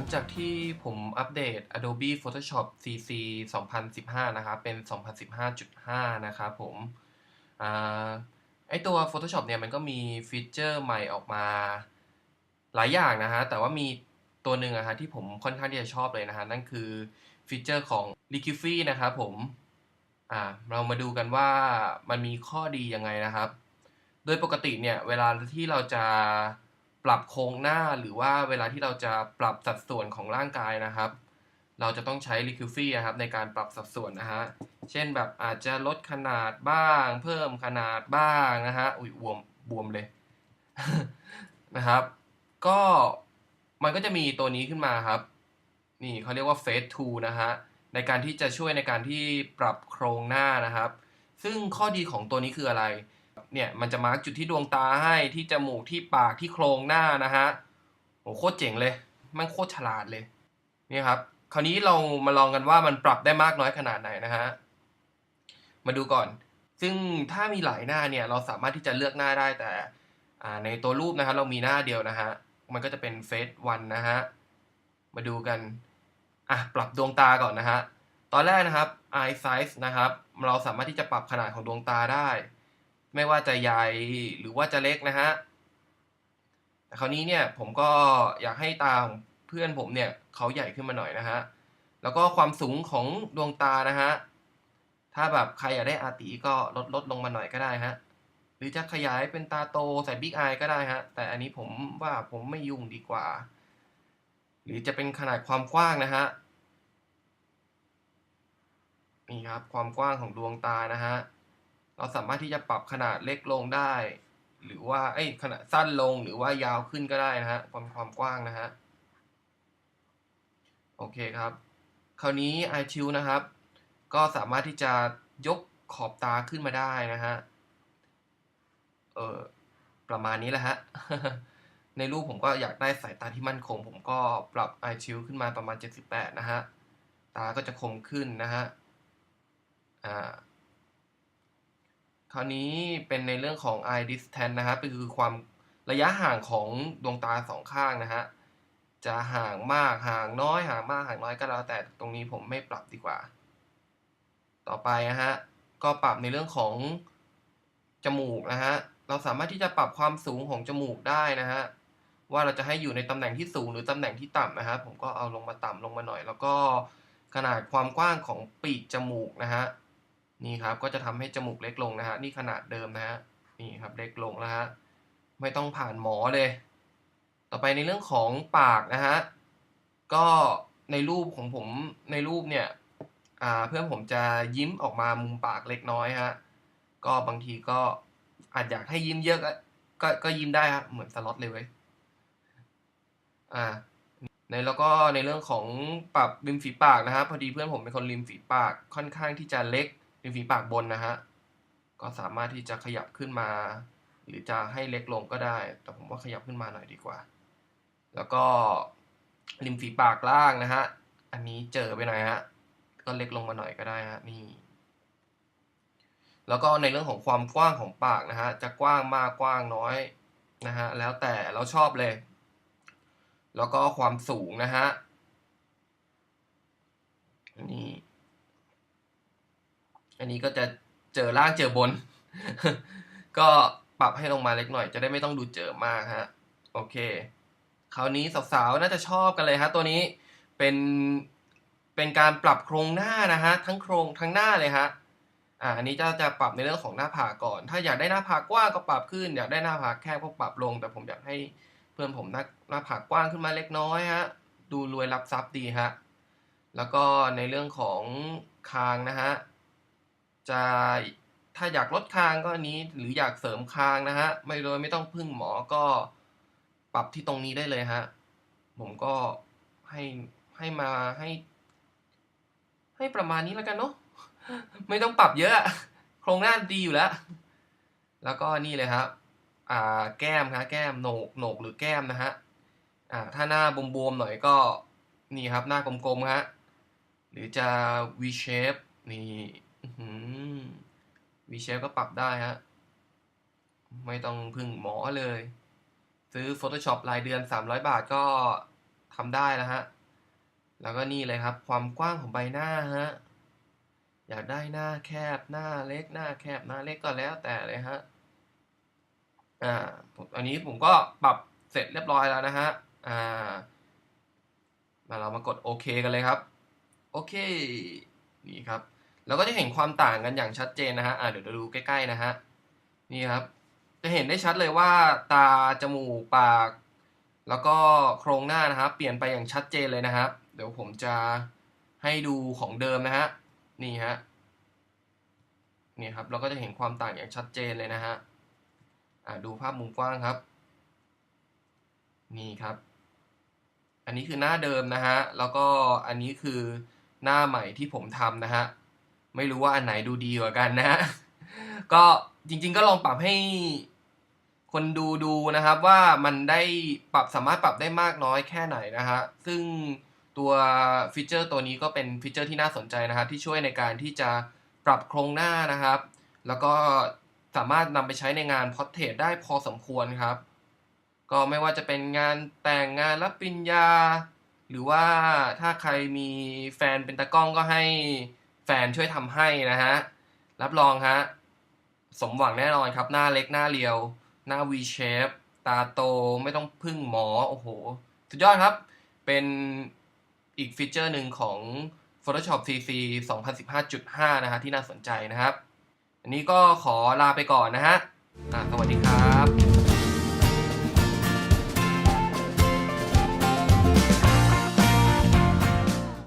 งจากที่ผมอัปเดต Adobe Photoshop CC 2015 นะครับ เป็น 2015.5 นะครับผมอไอตัว Photoshop เนี่ยมันก็มีฟีเจอร์ใหม่ออกมาหลายอย่างนะฮะ แต่ว่ามีตัวหนึ่งอะฮะที่ผมค่อนข้างที่จะชอบเลยนะฮะ นั่นคือฟีเจอร์ของ Liquify นะครับผม อ่า เรามาดูกันว่ามันมีข้อดียังไงนะครับ โดยปกติเนี่ย เวลาที่เราจะ ปรับโครงหน้าหรือว่าเวลาที่เราจะปรับสัดส่วนของร่างกายนะครับ เราจะต้องใช้ l i q u i f y นะครับในการปรับสัดส่วนนะฮะเช่นแบบอาจจะลดขนาดบ้าง เพิ่มขนาดบ้างนะฮะอุ้ยบวมบวมเลยนะครับ ก็มันก็จะมีตัวนี้ขึ้นมาครับ นี่เขาเรียกว่า Face Tool นะฮะในการที่จะช่วยในการที่ปรับโครงหน้านะครับ ซึ่งข้อดีของตัวนี้คืออะไร เนี่ยมันจะมาร์กจุดที่ดวงตาให้ที่จมูกที่ปากที่โครงหน้านะฮะโหโคตรเจ๋งเลยมันโคตรฉลาดเลยนี่ครับคราวนี้เรามาลองกันว่ามันปรับได้มากน้อยขนาดไหนนะฮะมาดูก่อน ซึ่งถ้ามีหลายหน้าเนี่ยเราสามารถที่จะเลือกหน้าได้แต่ในตัวรูปนะครับเรามีหน้าเดียวนะฮะมันก็จะเป็นเฟสวันนะฮะมาดูกันอะปรับดวงตาก่อนนะฮะตอนแรกนะครับ eye size นะครับ เราสามารถที่จะปรับขนาดของดวงตาได้ ไม่ว่าจะใหญ่หรือว่าจะเล็กนะฮะแต่คราวนี้เนี่ยผมก็อยากให้ตาของเพื่อนผมเนี่ยเขาใหญ่ขึ้นมาหน่อยนะฮะแล้วก็ความสูงของดวงตานะฮะถ้าแบบใครอยากได้อาตีก็ลดลดลงมาหน่อยก็ได้ฮะหรือจะขยายเป็นตาโตใส่บิ๊กอายก็ได้ฮะแต่อันนี้ผมว่าผมไม่ยุ่งดีกว่า หรือจะเป็นขนาดความกว้างนะฮะนี่ครับความกว้างของดวงตานะฮะ เราสามารถที่จะปรับขนาดเล็กลงได้ หรือว่าเอ้ยขนาดสั้นลงหรือว่ายาวขึ้นก็ได้นะฮะความความกว้างนะฮะโอเคครับ คราวนี้ i t u นะครับ ก็สามารถที่จะยกขอบตาขึ้นมาได้นะฮะเออประมาณนี้แหละฮะในรูปผมก็อยากได้สายตาที่มั่นคง ผมก็ปรับ i t u ขึ้นมาประมาณ 78 นะฮะตาก็จะคมขึ้นนะฮะอ่า คราวนี้เป็นในเรื่องของ eye distance นะครับก็คือความระยะห่างของดวงตาสองข้างนะฮะจะห่างมากห่างน้อยห่างมากห่างน้อยก็แล้วแต่ตรงนี้ผมไม่ปรับดีกว่า ต่อไปนะฮะก็ปรับในเรื่องของจมูกนะฮะเราสามารถที่จะปรับความสูงของจมูกได้นะฮะว่าเราจะให้อยู่ในตำแหน่งที่สูงหรือตำแหน่งที่ต่ำนะฮะผมก็เอาลงมาต่ำลงมาหน่อย แล้วก็ขนาดความกว้างของปีกจมูกนะฮะ นี่ครับก็จะทำให้จมูกเล็กลงนะฮะนี่ขนาดเดิมนะฮะนี่ครับเล็กลงแล้วฮะไม่ต้องผ่านหมอเลย ต่อไปในเรื่องของปากนะฮะก็ในรูปของผมในรูปเนี่ยเพื่อนผมจะยิ้มออกมามุมปากเล็กน้อยฮะก็บางทีก็อาจอยากให้ยิ้มเยอะก็ก็ยิ้มได้ครับเหมือนสล็อตเลยเว้ยอ่าในแล้วก็ในเรื่องของปรับริมฝีปากนะฮะพอดีเพื่อนผมเป็นคนริมฝีปากค่อนข้างที่จะเล็ก ริมฝีปากบนนะฮะ ก็สามารถที่จะขยับขึ้นมา หรือจะให้เล็กลงก็ได้ แต่ผมว่าขยับขึ้นมาหน่อยดีกว่า แล้วก็ริมฝีปากล่างนะฮะ อันนี้เจอไปหน่อยฮะ ก็เล็กลงมาหน่อยก็ได้ฮะ นี่ แล้วก็ในเรื่องของความกว้างของปากนะฮะ จะกว้างมากกว้างน้อยนะฮะ แล้วแต่เราชอบเลย แล้วก็ความสูงนะฮะนนี้ อันนี้ก็จะเจอล่างเจอบน ก็ปรับให้ลงมาเล็กหน่อย จะได้ไม่ต้องดูเจอมากฮะ โอเค คราวนี้สาวๆ น่าจะชอบกันเลยฮะ ตัวนี้เป็นเป็นการปรับโครงหน้านะฮะ ทั้งโครงทั้งหน้าเลยฮะ อ่า อันนี้จะจะปรับในเรื่องของหน้าผากก่อน ถ้าอยากได้หน้าผากกว้างก็ปรับขึ้น อยากได้หน้าผากแคบก็ปรับลง แต่ผมอยากให้เพื่อนผมหน้าหน้าผากกว้างขึ้นมาเล็กน้อยฮะ ดูรวยรับทรัพย์ดีฮะ แล้วก็ในเรื่องของคางนะฮะ จะถ้าอยากลดคางก็อันนี้หรืออยากเสริมคางนะฮะไม่โดยไม่ต้องพึ่งหมอก็ปรับที่ตรงนี้ได้เลยฮะผมก็ให้ให้มาให้ ให้ประมาณนี้แล้วกันเนาะไม่ต้องปรับเยอะ โครงหน้าดีอยู่แล้ว แล้วก็นี่เลยครับอ่าแก้มครับแก้มโหนกโหนกหรือแก้มนะฮะอ่าถ้าหน้าบวมๆหน่อยก็นี่ครับหน้ากลมๆฮะหรือจะ V shape นี่ V shape ก็ปรับได้ฮะ ไม่ต้องพึ่งหมอเลย ซื้อ Photoshop รายเดือน 300 บาทก็ทำได้นะฮะ แล้วก็นี่เลยครับ ความกว้างของใบหน้าฮะ อยากได้หน้าแคบหน้าเล็กหน้าแคบหน้าเล็กก็แล้วแต่เลยฮะ อ่าอันนี้ผมก็ปรับเสร็จเรียบร้อยแล้วนะฮะ อ่า มาเรามากดโอเคกันเลยครับ โอเค นี่ครับ เราก็จะเห็นความต่างกันอย่างชัดเจนนะฮะอ่าเดี๋ยวเราดูใกล้ๆนะฮะนี่ครับจะเห็นได้ชัดเลยว่าตาจมูกปาก แล้วก็โครงหน้านะครับเปลี่ยนไปอย่างชัดเจนเลยนะครับ เดี๋ยวผมจะให้ดูของเดิมนะฮะนี่ฮะนี่ครับเราก็จะเห็นความต่างอย่างชัดเจนเลยนะฮะดูภาพมุมกว้างครับ นี่ครับ อันนี้คือหน้าเดิมนะฮะแล้วก็อันนี้คือหน้าใหม่ที่ผมทำนะฮะ ไม่รู้ว่าอันไหนดูดีกว่ากันนะ ก็จริง ๆ ก็ลองปรับให้คนดูดูนะครับว่ามันได้ปรับสามารถปรับได้มากน้อยแค่ไหนนะฮะซึ่งตัวฟีเจอร์ตัวนี้ก็เป็นฟีเจอร์ที่น่าสนใจนะครับที่ช่วยในการที่จะปรับโครงหน้านะครับ แล้วก็สามารถนำไปใช้ในงานพอร์เทรตได้พอสมควรครับ ก็ไม่ว่าจะเป็นงานแต่งงานรับปริญญา หรือว่าถ้าใครมีแฟนเป็นตากล้องก็ให้ ฟนช่วยทำให้นะฮะ รับรองฮะ สมหวังแน่นอนครับ หน้าเล็กหน้าเรียว หน้า V shape ตาโตไม่ต้องพึ่งหมอ โอ้โห สุดยอดครับ เป็นอีกฟีเจอร์หนึ่งของ Photoshop CC 2015.5 นะฮะ ที่น่าสนใจนะครับ อันนี้ก็ขอลาไปก่อนนะฮะ สวัสดีครับ